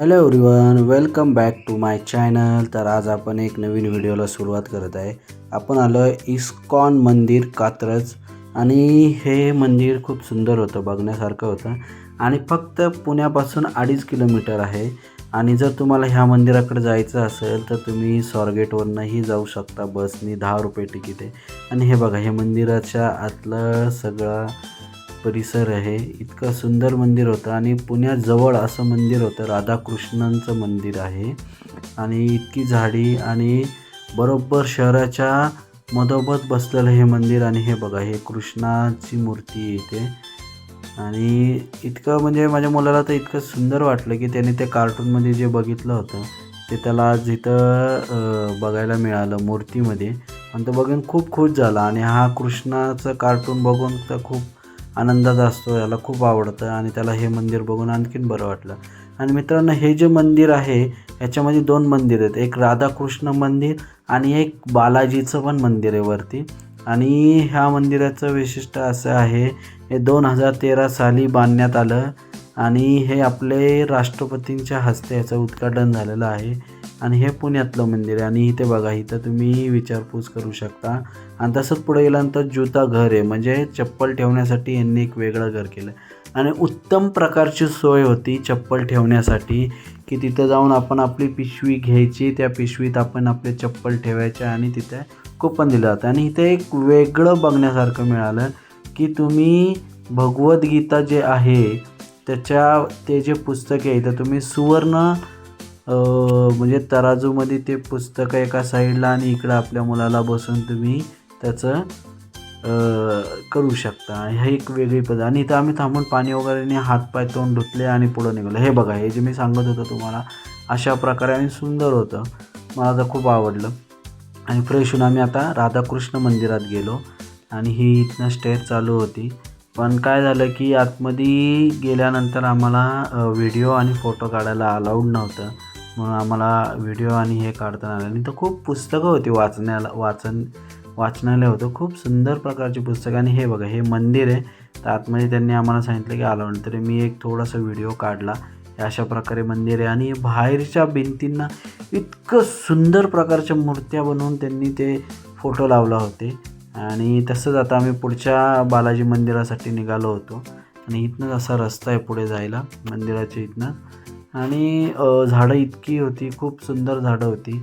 Hello everyone welcome back to my channel तर आज आपण एक नवीन व्हिडिओला सुरुवात करत आहे. आपण आलो आहे इस्कॉन मंदिर कात्रज. आणि हे मंदिर खूप सुंदर होतं बघण्यासारखं होतं. आणि फक्त पुण्यापासून अडीच किलोमीटर आहे. आणि जर तुम्हाला ह्या मंदिराकडे जायचं असेल तर तुम्ही स्वारगेटवरनंही जाऊ शकता. बसनी दहा रुपये तिकीट आहे. आणि हे बघा हे मंदिराच्या आतलं सगळं परिसर आहे. इतकं सुंदर मंदिर होतं आणि पुण्याजवळ असं मंदिर होतं. राधाकृष्णांचं मंदिर आहे. आणि इतकी झाडी आणि बरोबर शहराच्या मधोमध बसलेलं हे मंदिर आणि हे बघा हे कृष्णाची मूर्ती इथे. आणि इतकं म्हणजे माझ्या मुलाला तर इतकं सुंदर वाटलं की त्याने ते कार्टूनमध्ये जे बघितलं होतं ते त्याला आज इथं बघायला मिळालं मूर्तीमध्ये. आणि तो बघून खूप खुश झाला आणि हा कृष्णाचं कार्टून बघून तर खूप आनंदात असतो याला खूप आवडतं आणि त्याला हे मंदिर बघून आणखीन बरं वाटलं. आणि मित्रांनो हे जे मंदिर आहे याच्यामध्ये दोन मंदिर आहेत. एक राधाकृष्ण मंदिर आणि एक बालाजीचं पण मंदिर आहे वरती. आणि ह्या मंदिराचं वैशिष्ट्य असं आहे हे दोन हजार तेरा साली बांधण्यात आलं आणि हे आपले राष्ट्रपतींच्या हस्ते याचं उद्घाटन झालेलं आहे. आणि हे पुण्यातलं मंदिर आहे. आणि इथे बघा इथं तुम्ही विचारपूस करू शकता. आणि तसंच पुढे गेल्यानंतर जुता घर आहे. म्हणजे चप्पल ठेवण्यासाठी यांनी एक वेगळं घर केलं. आणि उत्तम प्रकारची सोय होती चप्पल ठेवण्यासाठी की तिथं जाऊन आपण आपली पिशवी घ्यायची त्या पिशवीत आपण आपले चप्पल ठेवायचे आणि तिथे कुपन दिलं जातं. आणि इथे एक वेगळं बघण्यासारखं मिळालं की तुम्ही भगवद्गीता जे आहे त्याच्या ते जे पुस्तके आहे तर तुम्ही सुवर्ण म्हणजे तराजूमध्ये ते पुस्तकं एका साईडला आणि इकडं आपल्या मुलाला बसून तुम्ही त्याचं करू शकता. हे एक वेगळी पद्धत. आणि इथं आम्ही थांबून पाणी वगैरे हातपाय तोंड धुतले आणि पुढं निघालो. हे बघा हे जे मी सांगत होतो तुम्हाला अशा प्रकारे आणि सुंदर होतं. मला तर खूप आवडलं. आणि फ्रेश होऊन आम्ही आता राधाकृष्ण मंदिरात गेलो. आणि ही इथनं स्टेज चालू होती. पण काय झालं की आतमध्ये गेल्यानंतर आम्हाला व्हिडिओ आणि फोटो काढायला अलाउड नव्हतं. म्हणून आम्हाला व्हिडिओ आणि हे काढताना नाही आलं. आणि तर खूप पुस्तकं होती वाचण्याला वाचन वाचनालय होतं. खूप सुंदर प्रकारची पुस्तकं. आणि हे बघा हे मंदिर आहे. तर आतमध्ये त्यांनी आम्हाला सांगितलं की आलं नंतर मी एक थोडासा व्हिडिओ काढला. हे अशा प्रकारे मंदिर आहे. आणि बाहेरच्या भिंतींना इतकं सुंदर प्रकारच्या मूर्त्या बनवून त्यांनी ते फोटो लावला होते. आणि तसंच आता आम्ही पुढच्या बालाजी मंदिरासाठी निघालो होतो. आणि इथनंच असा रस्ता आहे पुढे जायला. मंदिराच्या इथनं. आणि झाडं इतकी होती खूप सुंदर झाडं होती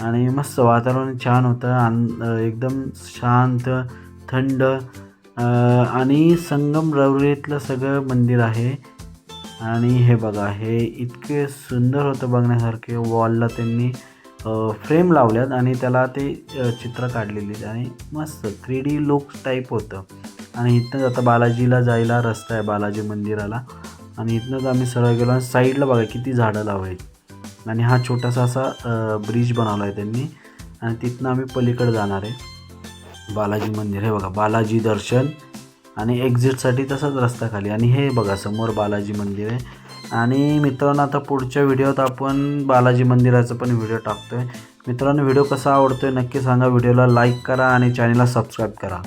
आणि मस्त वातावरण छान होतं आन एकदम शांत थंड आणि संगम रवरीतलं सगळं मंदिर आहे. आणि हे बघा हे इतके सुंदर होतं बघण्यासारखे वॉलला त्यांनी फ्रेम लावल्यात आणि त्याला ते चित्र काढलेली आणि मस्त थ्री डी लुक टाईप होतं. आणि इथं आता बालाजीला जायला रस्ता आहे बालाजी मंदिराला. आणि इथनंच आम्ही सरळ गेलो आणि साईडला बघा किती झाडं लावायची आणि हा छोटासा असा ब्रिज बनवला आहे त्यांनी. आणि तिथनं आम्ही पलीकडे जाणार आहे. बालाजी मंदिर हे बघा बालाजी दर्शन आणि एक्झिटसाठी तसाच रस्ता खाली. आणि हे बघा समोर बालाजी मंदिर आहे. आणि मित्रांनो आता पुढच्या व्हिडिओत आपण बालाजी मंदिराचं पण व्हिडिओ टाकतो आहे मित्रांनो व्हिडिओ कसा आवडतो आहे नक्की सांगा. व्हिडिओला लाईक करा आणि चॅनलला सबस्क्राईब करा.